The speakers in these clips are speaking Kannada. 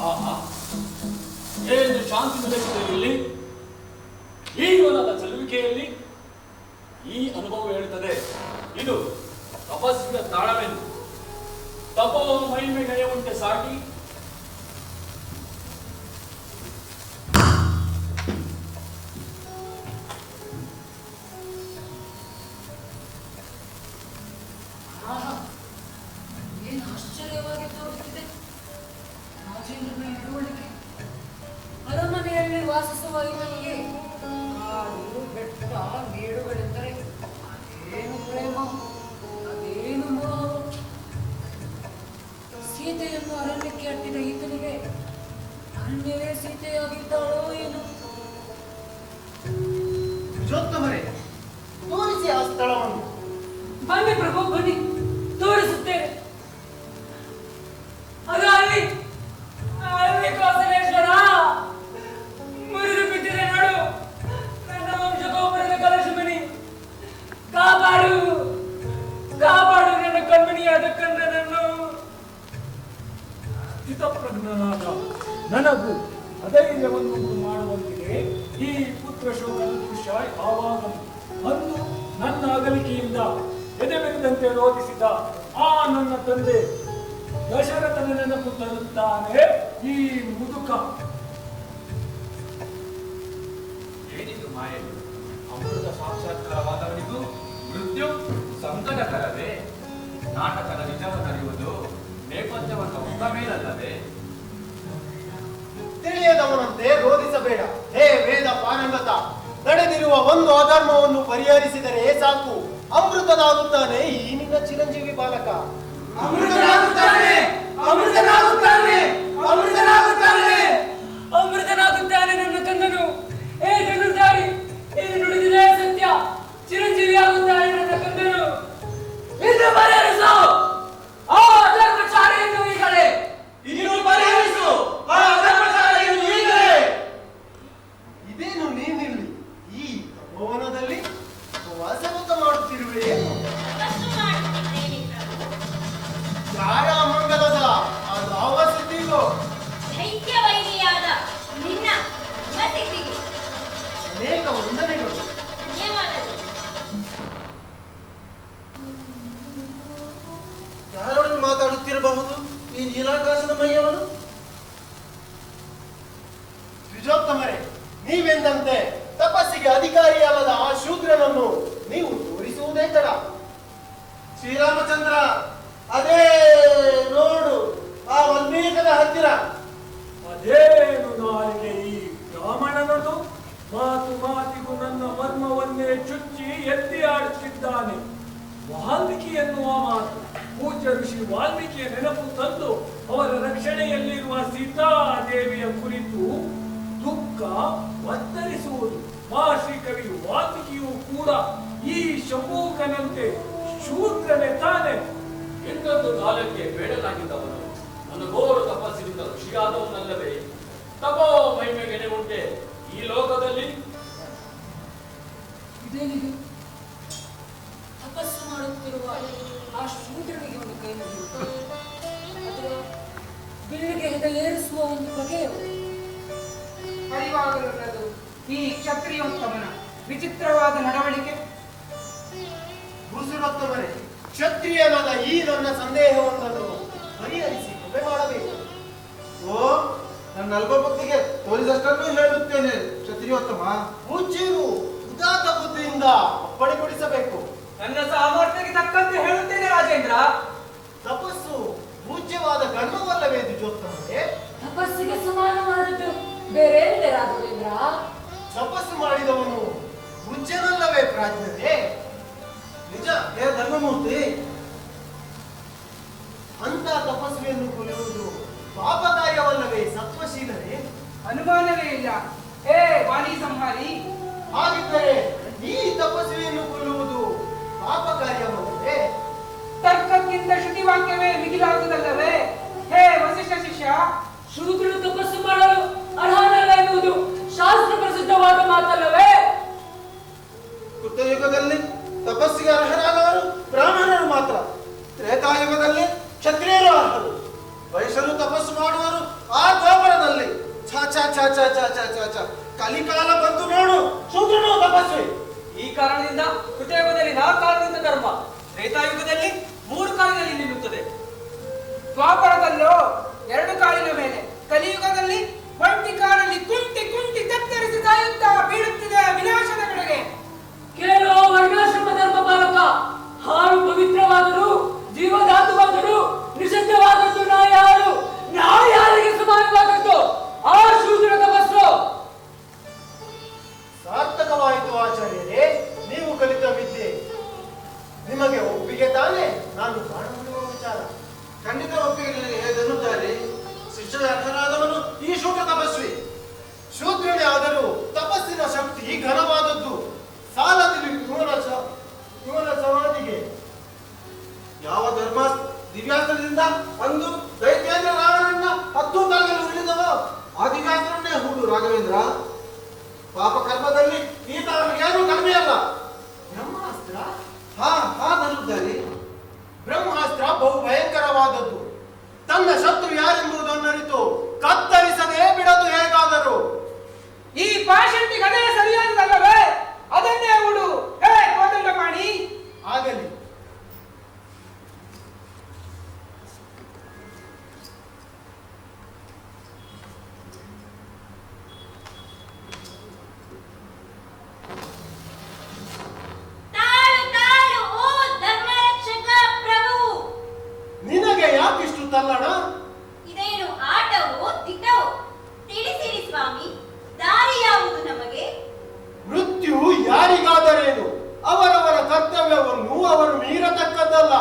ಆಹಾ ಏನು ಶಾಂತಿ ಇಲ್ಲಿ ಈ ಚಲುವಿಕೆಯಲ್ಲಿ ಈ ಅನುಭವ ಹೇಳುತ್ತದೆ. ಇದು ತಪಸ್ಸಿನ ತಾಳವೆಂದು. ತಪೋ ಮಹಿಮೆ ಉಂಟೆ ಸಾಟಿ ವಾಸಿಸುವ ಇವನಿಗೆ ಕಾಡು ಬೆಟ್ಟ ಮೇಡುಗಳೆಂದರೆ ಅದೇನು ಪ್ರೇಮ ಅದೇನು ಮೋಹ ಸೀತೆಯನ್ನು ಅರಣ್ಯಕ್ಕೆ ಅಟ್ಟಿದ ಈತನಿಗೆ ಅರಣ್ಯವೇ ಸೀತೆಯಾಗಿದ್ದಾಳೋ ಏನು? ತೋರಿಸಿ ಆ ಸ್ಥಳವನ್ನು. ಬನ್ನಿ ಪ್ರಭು ಬನ್ನಿ. ನನ್ನ ಎದೆ ಎದೆಬೆರೆದಂತೆ ರೋಧಿಸಿದ ಆ ನನ್ನ ತಂದೆ ದಶರಥನ ನೆನಪು ತರುತ್ತಾನೆ ಈ ಮುದುಕ. ಏನಿದು ಮಾಯೆ? ಅಮೃತ ಸಾಕ್ಷಾತ್ಕಾರವಾದವನಿಗೂ ಮೃತ್ಯು ಸಂಕಟಕರವೇ? ನಾಟಕದ ನಿಜವನ್ನರಿಯುವುದು ನೇಪಥ್ಯವನ್ನು ಉಂಟ ಮೇಲಲ್ಲದೆ ತಿಳಿಯದವನಂತೆ ರೋಧಿಸಬೇಡ. ಹೇ ವೇದ ಪಾನಂಗತ ನಡೆದಿರುವ ಒಂದು ಅಧರ್ಮವನ್ನು ಪರಿಹರಿಸಿದರೆ ಸಾಕು. ಅಮೃತನಾಗುತ್ತಾನೆ. ಈ ನಿನ್ನ ಚಿರಂಜೀವಿ ಬಾಲಕ. ಅಮೃತನಾಗುತ್ತಾನೆ. ಅಮೃತನಾಗುತ್ತಾನೆ. ಅಮೃತನಾಗುತ್ತಾನೆ. ಅಮೃತನಾಗುತ್ತಾನೆ ನನ್ನ ಕಂದನು ಏ ಧನುರ್ಧಾರಿ ಇದು ನುಡಿದಿದೆ ಸತ್ಯ. ಚಿರಂಜೀವಿಯಾಗುತ್ತಾನೆ ನನ್ನ ಕಂದನು ಇದು ಪರಿಹರಿಸು ಮಾತಾಡುತ್ತಿರಬಹುದು ಈ ನೀಲಾಕಾಶದ ಮೈಯವನು? ದ್ವಿಜೋತ್ತಮರೇ ನೀವೆಂದಂತೆ ತಪಸ್ಸಿಗೆ ಅಧಿಕಾರಿಯಾದ ಆ ಶೂದ್ರನನ್ನು ನೀವು ತೋರಿಸುವುದೇ ತರ ಶ್ರೀರಾಮಚಂದ್ರ ಅದೇ ನೋಡು ಆ ವಲ್ಮೀಕದ ಹತ್ತಿರ. ಅದೇನು ನಾಲಿಗೆ ಈ ಬ್ರಾಹ್ಮಣನದು? ಮಾತು ಮಾತಿಗೂ ನನ್ನ ಮರ್ಮವನ್ನೇ ಚುಚ್ಚಿ ಎತ್ತಿ ಆಡುತ್ತಿದ್ದಾನೆ. ವಾಲ್ಮೀಕಿ ಎನ್ನುವ ಮಾತು. ಪೂಜ್ಯ ಋಷಿ ವಾಲ್ಮೀಕಿಯ ನೆನಪು ತಂದು ಅವರ ರಕ್ಷಣೆಯಲ್ಲಿರುವ ಸೀತಾದೇವಿಯ ಕುರಿತು ದುಃಖ ಒತ್ತರಿಸುವುದು. ಮಹರ್ಷಿ ಕವಿ ವಾಲ್ಮೀಕಿಯು ಕೂಡ ಈ ಶಂಭೂಕನಂತೆ ಶೂದ್ರನೆ ತಾನೆ. ಎಂದೊಂದು ಕಾಲಕ್ಕೆ ಬೇಡನಾಗಿದ್ದವನು ನನ್ನ ಘೋರ ತಪಸ್ಸಿನಿಂದ ಋಷಿಯಾದವನಲ್ಲವೇ? ತಪೋ ಮಹಿಮೆಗೆ ಉಂಟೆ. ಈ ಲೋಕದಲ್ಲಿ? ಇದೇನಿದು? ತಪಸ್ಸು ಮಾಡುತ್ತಿರುವ ಆ ಶೂದ್ರನಿಗೆ ಒಂದು ಕೈ ಮುಗಿಯುವುದು ಅಥವಾ ಬಿಲ್ಲಿಗೆ ಹೆದ ಏರಿಸುವ ಒಂದು ಬಗೆಯು ಅರಿವಾಗಲುಳ್ಳದು ಈ ಕ್ಷತ್ರಿಯೋತ್ತಮನ ವಿಚಿತ್ರವಾದ ನಡವಳಿಕೆ. ಗುರುಸುರತ್ತವರೇ ಕ್ಷತ್ರಿಯನಾದ ಈ ನನ್ನ ಸಂದೇಹವೊಂದನ್ನು ಪರಿಹರಿಸಿ ಕೃಪೆ ಮಾಡಬೇಕು. ಓ ನನ್ನ ಅಲ್ಪಭಕ್ತಿಗೆ ತೋರಿದಷ್ಟನ್ನು ಹೇಳುತ್ತೇನೆ ಕ್ಷತ್ರಿಯೋತ್ತಮ. ಮುಚ್ಚಿರು ಉದಾತ ಬುದ್ಧಿಯಿಂದ ಅಪ್ಪಣೆ ಕೊಡಿಸಬೇಕು. ನನ್ನ ಸಾಮರ್ಥ್ಯಕ್ಕೆ ತಕ್ಕಂತೆ ಹೇಳುತ್ತೇನೆ ರಾಜೇಂದ್ರ. ತಪಸ್ಸು ಪೂಜ್ಯವಾದ ಕರ್ಮವಲ್ಲವೇ ದ್ವಿಜೋತ್ತಮರೇ ತಪಸ್ಸಿಗೆ ಸಮಾನವಾದದ್ದು ಬೇರೆ ರಾಜೇಂದ್ರ ರಾಘವೇಂದ್ರ? ತಪಸ್ಸು ಮಾಡಿದವನು ಪೂಜ್ಯನಲ್ಲವೇ ಪ್ರಾಜ್ಞತೆ ನಿಜ ಹೇ ಧರ್ಮಮೂರ್ತಿ. ಅಂತ ತಪಸ್ವಿಯನ್ನು ಕೊಲ್ಲುವುದು ಪಾಪಕಾರ್ಯವಲ್ಲವೇ ಸತ್ವಶೀಲರೇ ಅನುಮಾನವೇ ಇಲ್ಲ. ಹೇ ವಾಣಿ ಸಂಹಾರಿ. ಹಾಗಿದ್ದರೆ ಈ ತಪಸ್ವಿಯನ್ನು ಕೊಲ್ಲುವುದು ಪಾಪ ಕಾರ್ಯವಲ್ಲವೇ ತರ್ಕಕ್ಕಿಂತ ಶ್ರುತಿವಾಕ್ಯವೇ ಮಿಗಿಲಾಗುವುದಲ್ಲವೇ ಹೇ ವಸಿಷ್ಠ ಶಿಷ್ಯ ಶೂದ್ರನು ತಪಸ್ಸು ಮಾಡಲು ನಿಮಗೆ ಒಪ್ಪಿಗೆ ತಾನೇ? ನಾನು ಕಾಣುವ ವಿಚಾರ. ಖಂಡಿತ ಒಪ್ಪಿಗೆ ನಿನಗೆ ಹೇಗೆನ್ನುತ್ತಾರೆ ಶಿಷ್ಯ ಅರ್ಹನಾದವನು ಈ ಶೂದ್ರ ತಪಸ್ವಿ. ಶೂದ್ರನೇ ಆದರೂ ತಪಸ್ಸಿನ ಶಕ್ತಿ ಘನವಾದದ್ದು. ಸಾಲದಲ್ಲಿ ಇವನ ಇವನ ಸಮಾಧಿಗೆ ಯಾವ ಧರ್ಮ ದಿವ್ಯಾಸ್ತ್ರದಿಂದ ಒಂದು ದೈತ್ಯೇಂದ್ರ ರಾವಣನ್ನ ಹತ್ತು ಕಾಲದಲ್ಲಿ ಉಳಿದವ ಆ ದಿವ್ಯಾಸ್ತ್ರನ್ನೇ ಹೂಡು ರಾಘವೇಂದ್ರ. ಪಾಪ ಕರ್ಮದಲ್ಲಿ ಈತ ಅವನಿಗೇನು ಕಡಿಮೆ ಅಲ್ಲ ಭಯಂಕರವಾದದ್ದು. ತನ್ನ ಶತ್ರು ಯಾರೆಂಬುದನ್ನರಿತು ಕತ್ತರಿಸದೇ ಬಿಡದು ಹೇಗಾದರೂ. ಈ ಪಾಷಂಟಿಗೆ ಅದೇ ಸರಿಯಾದದಲ್ಲವೇ? ಅದನ್ನೇ ಉಡು. ಹೇ ಮಾಡಿ ಆಗಲಿ. ಮೀರತಕ್ಕದ್ದಲ್ಲ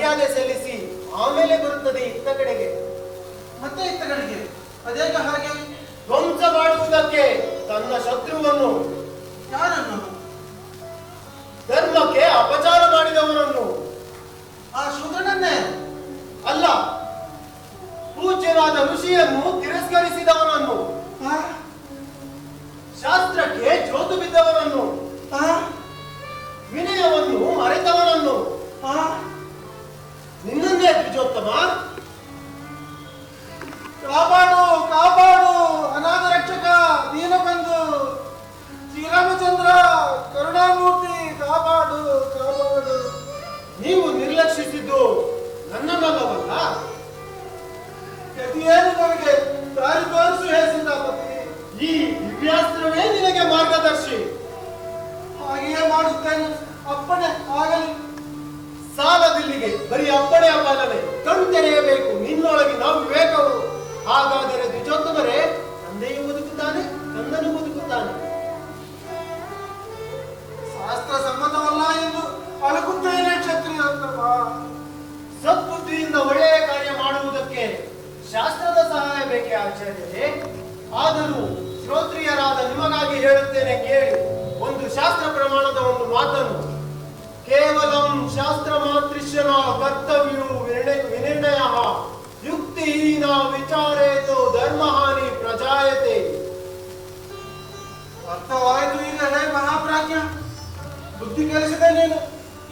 ಮರ್ಯಾದೆ ಸಲ್ಲಿಸಿ ಆಮೇಲೆ ಬರುತ್ತದೆ ಇತ್ತ ಕಡೆಗೆ. ಮತ್ತೆ ಇತ್ತ ಕಡೆಗೆ. ಅದೇಗ ಹಾಗೆ ಧ್ವಂಸ ಮಾಡುವುದಕ್ಕೆ ತನ್ನ ಶತ್ರುವನ್ನು. ಯಾರನ್ನು? ಧರ್ಮಕ್ಕೆ ಅಪಚಾರ ಮಾಡಿದವನನ್ನು ಆ ಶೂದ್ರನನ್ನೇ? ಅಲ್ಲ, ಪೂಜ್ಯನಾದ ಋಷಿಯನ್ನು ತಿರಸ್ಕರಿಸಿದವನನ್ನು. ಶಾಸ್ತ್ರಕ್ಕೆ ಜೋತು ಬಿದ್ದವನನ್ನು ಒಳ್ಳೆಯ ಕಾರ್ಯ ಮಾಡುವುದಕ್ಕೆ ಶಾಸ್ತ್ರದ ಸಹಾಯ ಬೇಕೇ ಆಚಾರ್ಯರೇ? ಆದರೂ ಶ್ರೋತ್ರಿಯರಾದ ನಿಮಗಾಗಿ ಹೇಳುತ್ತೇನೆ ಕೇಳಿ, ಒಂದು ಶಾಸ್ತ್ರ ಪ್ರಮಾಣದ ಒಂದು ಮಾತನ್ನು. ಕೇವಲಂ ಶಾಸ್ತ್ರ ಮಾತೃಶ್ಯನ ಕರ್ತವ್ಯ ವಿನಿರ್ಣಯ. ಯುಕ್ತಿಹೀನ ವಿಚಾರೇತು ಧರ್ಮಹಾನಿ ಪ್ರಜಾಯತೆ. ಅರ್ಥವಾಯಿತು ಈಗ, ಹೇ ಮಹಾಪ್ರಾಜ್ಞ. ಬುದ್ಧಿ ಕೇಳಿಸಿದೆ ನೀನು.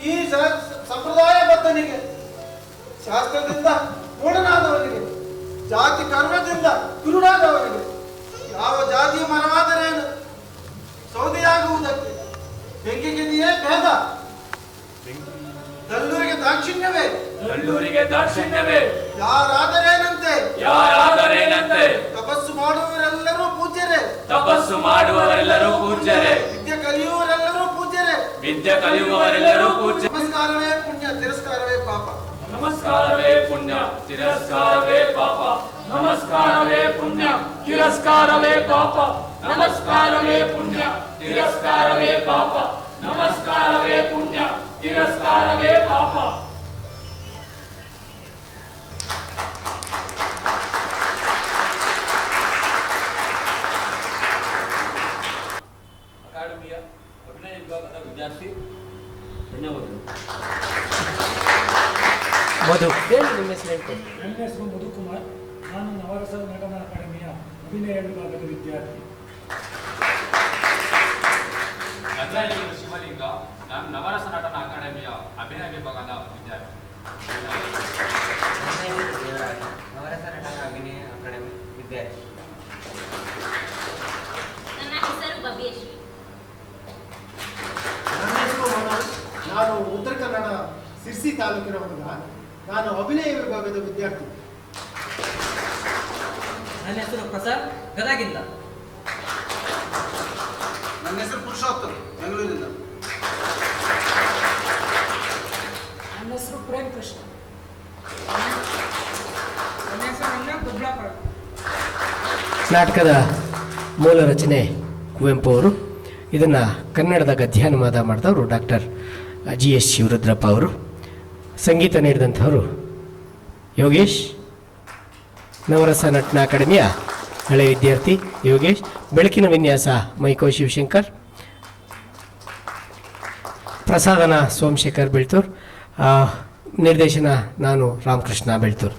ಈ ಸಂಪ್ರದಾಯ ಬದ್ಧನಿಗೆ. ಶಾಸ್ತ್ರದಿಂದ ಮೂಢನಾದವನಿಗೆ ಜಾತಿ ಕರ್ಮದಿಂದ ಕುರುಡಾದವನಿಗೆ ಯಾವ ಜಾತಿಯ ಮರವಾದರೇನು ಸೌದೆಯಾಗುವುದಕ್ಕೆ ಬೆಂಕಿಗಿದೆಯೇ ಭೇದ. ದಲ್ಲೂರಿಗೆ ದಾಕ್ಷಿಣ್ಯವೇ? ದಲ್ಲೂರಿಗೆ ದಾಕ್ಷಿಣ್ಯವೇ? ಯಾರಾದರೇನಂತೆ? ಯಾರಾದರೇನಂತೆ? ತಪಸ್ಸು ಮಾಡುವವರೆಲ್ಲರೂ ಪೂಜ್ಯರೇ. ತಪಸ್ಸು ಮಾಡುವವರೆಲ್ಲರೂ ಪೂಜ್ಯರೇ. ವಿದ್ಯೆ ಕಲಿಯುವವರೆಲ್ಲರೂ ಪೂಜ್ಯರೇ. ವಿದ್ಯೆ ಕಲಿಯುವವರೆಲ್ಲರೂ ಪೂಜ್ಯ ನಮಸ್ಕಾರವೇ ಪುಣ್ಯ ತಿರಸ್ಕಾರವೇ ಪಾಪ. ನಮಸ್ಕಾರವೇ ಪುಣ್ಯ ತಿರಸ್ಕಾರವೇ ಪಾಪ ನಮಸ್ಕಾರವೇ ಪುಣ್ಯ ತಿರಸ್ಕಾರವೇ ಪಾಪ ನಮಸ್ಕಾರವೇ ಪುಣ್ಯ ತಿರಸ್ಕಾರವೇ ಪಾಪ ನಮಸ್ಕಾರವೇ ಪುಣ್ಯ ತಿರಸ್ಕಾರವೇ ಪಾಪ ಅಕಾಡೆಮಿಯ ಅಭಿನಯ ವಿಭಾಗದ ವಿದ್ಯಾರ್ಥಿ ಧನ್ಯವಾದಗಳು ಮಧು ಹೇಳಿ ನಿಮ್ಮ ಹೆಸರು ಹೇಳ್ಕೊಡ್ತೀನಿ ನನ್ನ ಹೆಸರು ಮಧುಕುಮಾರ್ ನಾನು ನವರಸ ನಟನ ಅಕಾಡೆಮಿಯ ಅಭಿನಯ ವಿಭಾಗದ ವಿದ್ಯಾರ್ಥಿ. ಹೆಸರು ಶಿವಲಿಂಗ ನಾನು ನವರಸ ನಟನ ಅಕಾಡೆಮಿಯ ಅಭಿನಯ ವಿಭಾಗದ ವಿದ್ಯಾರ್ಥಿ. ನವರಸ ನಟನ ಅಭಿನಯ ಅಕಾಡೆಮಿ ವಿದ್ಯಾರ್ಥಿ. ನನ್ನ ಹೆಸರು ಭವ್ಯಶ್ರೀ. ನನ್ನ ಹೆಸರು ಮನೋಜ್. ನಾನು ಉತ್ತರ ಕನ್ನಡ ಸಿರ್ಸಿ ತಾಲೂಕಿನ ಹುಡುಗ ನಾನು ಅಭಿನಯ ವಿಭಾಗದ ವಿದ್ಯಾರ್ಥಿ. ನನ್ನ ಹೆಸರು ಪ್ರಸಾದ್ ಗದಗಿಂದ. ನನ್ನ ಹೆಸರು ಪುರುಷೋತ್ತಮ್ ಬೆಂಗಳೂರಿಂದ. ನನ್ನ ಹೆಸರು ಪ್ರೇಮ್ ಕೃಷ್ಣ. ನನ್ನ ಹೆಸರು ದೊಡ್ಡಾಪುರ ನಾಟಕದ ಮೂಲ ರಚನೆ ಕುವೆಂಪು ಅವರು. ಇದನ್ನು ಕನ್ನಡದ ಗದ್ಯಾನುವಾದ ಮಾಡಿದವರು ಡಾಕ್ಟರ್ ಜಿ ಎಸ್ ಶಿವರುದ್ರಪ್ಪ ಅವರು. ಸಂಗೀತ ನೀಡಿದಂಥವರು. ಯೋಗೇಶ್, ನವರಸ ನಟನ ಅಕಾಡೆಮಿಯ ಹಳೆಯ ವಿದ್ಯಾರ್ಥಿ ಯೋಗೇಶ್, ಬೆಳಕಿನ ವಿನ್ಯಾಸ ಮೈಕೋ ಶಿವಶಂಕರ್, ಪ್ರಸಾದನ ಸೋಮಶೇಖರ್ ಬೆಳ್ತೂರ್ ನಿರ್ದೇಶನ ನಾನು ರಾಮಕೃಷ್ಣ ಬೆಳ್ತೂರ್.